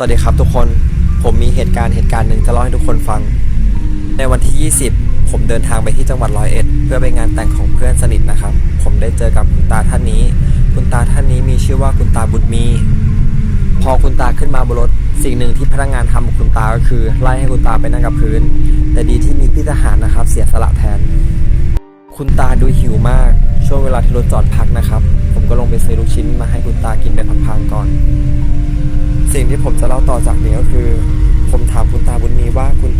สวัสดีครับทุกคน ผมมีเหตุการณ์เหตุการณ์หนึ่งจะเล่าให้ทุกคนฟัง ในวันที่ 20 ผมเดินทางไปที่จังหวัดร้อยเอ็ด เพื่อไปงานแต่งของเพื่อนสนิทนะครับ ผมได้เจอกับคุณตาท่านนี้ คุณตาท่านนี้มีชื่อว่าคุณตาบุญมี พอคุณตาขึ้นมาบนรถ สิ่งหนึ่งที่พนักงานทำกับคุณตาก็คือ ไล่ให้คุณตาไปนั่งกับพื้น แต่ดีที่มีพี่ทหารนะครับ เสียสละแทน คุณตาดูหิวมาก ช่วงเวลาที่รถจอดพักนะครับ ผมก็ลงไปซื้อลูกชิ้นมาให้คุณตากินไปพักๆก่อน สิ่งที่ผมจะเล่าต่อจากนี้ก็คือ ผมถามคุณตาบุญมีว่าคุณ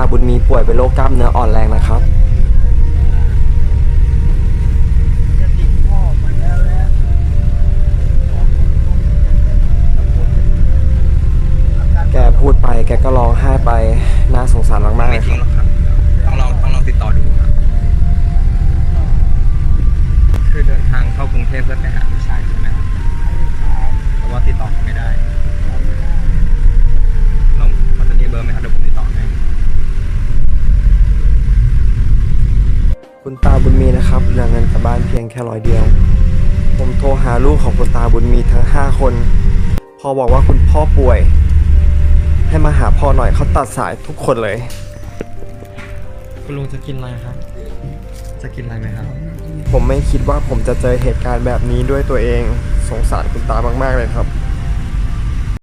าบุญมีป่วยเป็นโรคกล้ามเนื้ออ่อนแรงนะครับจะติดพ่อมาแล้วแหละอาการแกพูดไปแกก็ร้องไห้ไปน่าสงสารมากๆเลไม่ยคทิ้รังบหรอกครับต้องลองต้องลองติดต่อดูครับคือเดินทางเข้ากรุงเทพเพื่อไปหาลูกชายใช่ไหมครับแต่ว่าติดต่อเขาไม่ได้น้องเขาจะมีเบอร์ไหมครับเดี๋ยวผมติดต่อให้ คุณ ตาบุญมีนะครับเหลือเงินกลับบ้านเพียงแค่ร้อยเดียว ผมโทรหาลูกของคุณตาบุญมีทั้ง 5 คน พอบอกว่าคุณพ่อป่วย ให้มาหาพ่อหน่อยเขาตัดสายทุกคนเลย คุณลุงจะกินอะไรครับ จะกินอะไรไหมครับ ผมไม่คิดว่าผมจะเจอเหตุการณ์แบบนี้ด้วยตัวเอง สงสารคุณตามาก ๆ เลยครับ